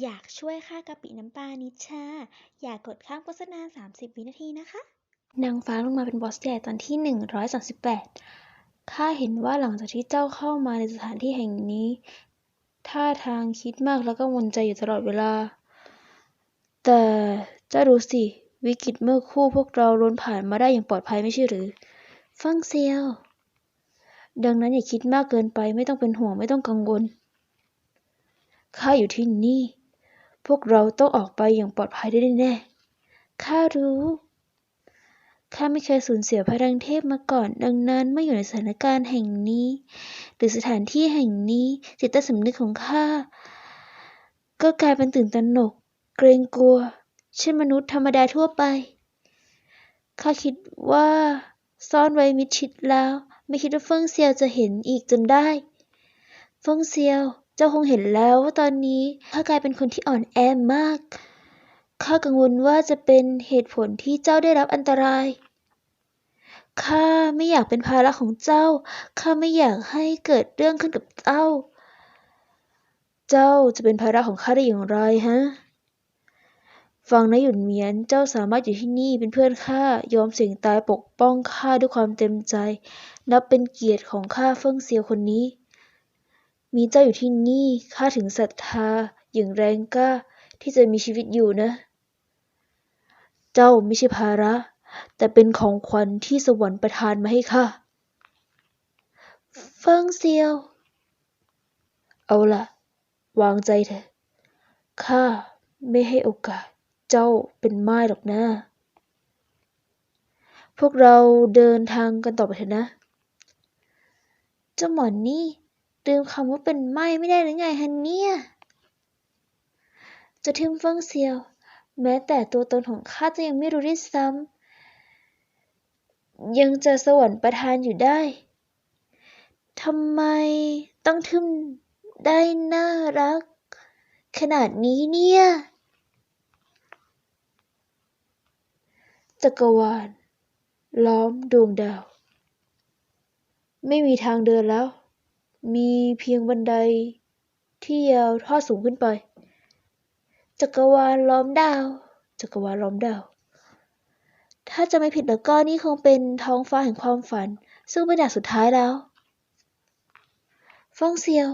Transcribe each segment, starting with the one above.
อยากช่วยค่ากะปิน้ำปลานิชา อย่ากกดข้ามโฆษณา 30 วินาทีนะคะ นางฟ้าลงมาเป็นบอสใหญ่ตอนที่หนึ่งร้อยสามสิบแปดข้าเห็นว่าหลังจากที่เจ้าเข้ามาในสถานที่แห่งนี้ ท่าทางคิดมากและกังวลใจอยู่ตลอดเวลา แต่เจ้าดูสิ วิกฤตเมื่อคู่พวกเราล้นผ่านมาได้อย่างปลอดภัยไม่ใช่หรือ ฟังเซียว ดังนั้นอย่าคิดมากเกินไปไม่ต้องเป็นห่วงไม่ต้องกังวล ข้าอยู่ที่นี่ พวกเราต้องออกไปอย่างปลอดภัยได้แน่ข้ารู้ ข้าไม่เคยสูญเสียพลังเทพมาก่อน ดังนั้นเมื่ออยู่ในสถานการณ์แห่งนี้ หรือสถานที่แห่งนี้ จิตใต้สำนึกของข้า ก็กลายเป็นตื่นตระหนก เกรงกลัว เช่นมนุษย์ธรรมดาทั่วไป ข้าคิดว่าซ่อนไว้มิดชิดแล้ว ไม่คิดว่าเฟิงเซียวจะเห็นอีกจนได้ เฟิงเซียว จ้าคงเห็นแล้วว่าตอนนี้ข้ากลายเป็นคนที่อ่อนแอมาก ข้ากังวลว่าจะเป็นเหตุผลที่เจ้าได้รับอันตราย ข้าไม่อยากเป็นภาระของเจ้า ข้าไม่อยากให้เกิดเรื่องขึ้นกับเจ้า เจ้าจะเป็นภาระของข้าได้อย่างไรฮะ ฟังนะหยุนเหมียน เจ้าสามารถอยู่ที่นี่เป็นเพื่อนข้ายอมเสี่ยงตายปกป้องข้าด้วยความเต็มใจ นับเป็นเกียรติของข้าเฟิ่งเซียวคนนี้ มีเจ้าอยู่ที่นี่ข้าถึงศรัทธาอย่างแรงกล้าที่จะมีชีวิตอยู่นะ เจ้าไม่ใช่ภาระ แต่เป็นของขวัญที่สวรรค์ประทานมาให้ข้าเฟิงเซียว เอาล่ะวางใจเถอะข้าไม่ให้โอกาสเจ้าเป็นม่ายหรอกนะ พวกเราเดินทางกันต่อไปเถอะนะ เจ้าหมอนนี่ ลืมคำว่าเป็นไม้ไม่ได้หรือไงฮันเนี่ย จะทึมเฟิงเซียว แม้แต่ตัวตนของข้าจะยังไม่รู้ด้วยซ้ำยังจะสวรรค์ประทานอยู่ได้ทำไมต้องทึมได้น่ารัก ขนาดนี้เนี่ย จักรวาลล้อมดวงดาว ไม่มีทางเดินแล้ว มีเพียงบันไดที่ยาวทอดสูงขึ้นไป จักรวาลล้อมดาว จักรวาลล้อมดาว ถ้าจะไม่ผิดแล้วก็นี่คงเป็นท้องฟ้าแห่งความฝัน ซึ่งเป็นด่านสุดท้ายแล้วฟ่องเซียว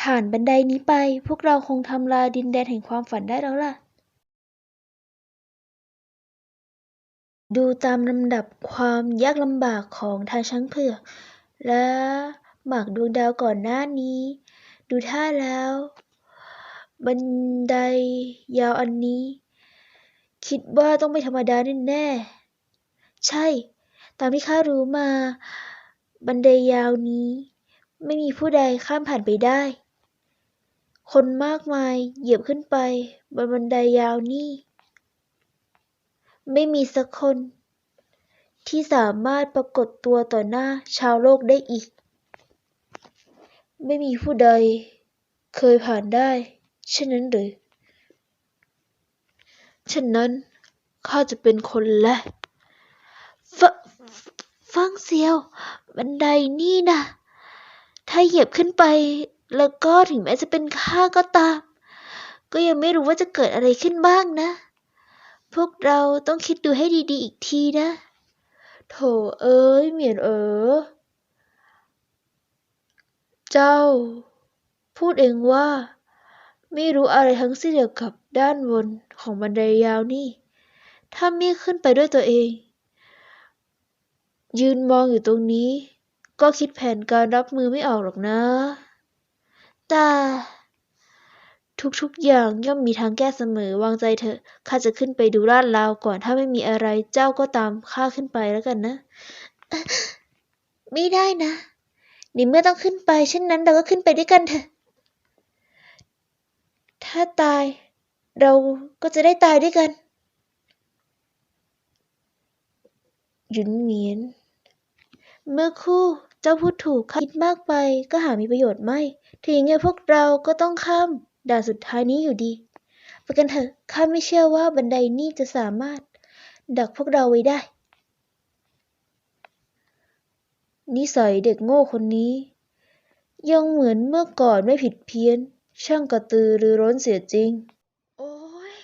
ผ่านบันไดนี้ไป พวกเราคงทำลายดินแดนแห่งความฝันได้แล้วล่ะ ดูตามลำดับความยากลำบากของทางช้างเผือกและ หมากดวงดาวก่อนหน้านี้ ดูท่าแล้ว บันไดยาวอันนี้ คิดว่าต้องไม่ธรรมดาแน่ๆใช่ ตามที่ข้ารู้มา บันไดยาวนี้ ไม่มีผู้ใดข้ามผ่านไปได้ คนมากมายเหยียบขึ้นไป บนบันไดยาวนี้ไม่มีสักคนที่สามารถปรากฏตัวต่อหน้าชาวโลกได้อีก ไม่มีผู้ใดเคยผ่านได้เช่นนั้นหรือฉะนั้นข้าจะเป็นคนแรกฟฟังเซียว บันไดนี่นะ ถ้าเหยียบขึ้นไป แล้วก็ถึงแม้จะเป็นข้าก็ตาม ก็ยังไม่รู้ว่าจะเกิดอะไรขึ้นบ้างนะ พวกเราต้องคิดดูให้ดีๆอีกทีนะ โถเอ้ยเหมียนเอ๋อ เจ้า พูดเองว่า ไม่รู้อะไรทั้งสิ้นเกี่ยวกับด้านบนของบันไดยาวนี่ ถ้าไม่ขึ้นไปด้วยตัวเอง ยืนมองอยู่ตรงนี้ ก็คิดแผนการรับมือไม่ออกหรอกนะ แต่ทุกๆ อย่างย่อมมีทางแก้เสมอ วางใจเถอะ ข้าจะขึ้นไปดูลาดราวก่อน ถ้าไม่มีอะไร เจ้าก็ตามข้าขึ้นไปแล้วกันนะ ไม่ได้นะ ในเมื่อต้องขึ้นไปเช่นนั้นเราก็ขึ้นไปด้วยกันเถอะ ถ้าตายเราก็จะได้ตายด้วยกันหยุนเหมียน เมื่อคู่เจ้าพูดถูกคิดมากไปก็หามีประโยชน์ไม่ ถึงยังไงพวกเราก็ต้องข้ามด่านสุดท้ายนี้อยู่ดีไปกันเถอะข้าไม่เชื่อว่าบันไดนี้จะสามารถ ดักพวกเราไว้ได้ นิสัยเด็กโง่คนนี้ ยังเหมือนเมื่อก่อนไม่ผิดเพี้ยน ช่างกระตือรือร้นเสียจริง โอ้ย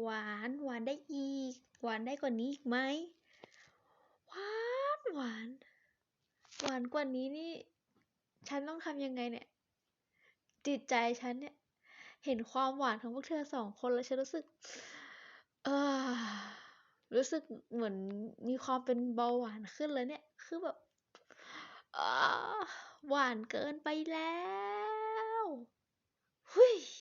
หวานหวานได้อีก หวานได้กว่านี้อีกไหมหวานหวานหวานกว่านี้นี่ ฉันต้องทำยังไงเนี่ยจิตใจฉันเนี่ย เห็นความหวานของพวกเธอสองคนแล้วฉันรู้สึก เออรู้สึกเหมือนมีความเป็นเบาหวานขึ้นเลยเนี่ย คือแบบ หวานเกินไปแล้วหุย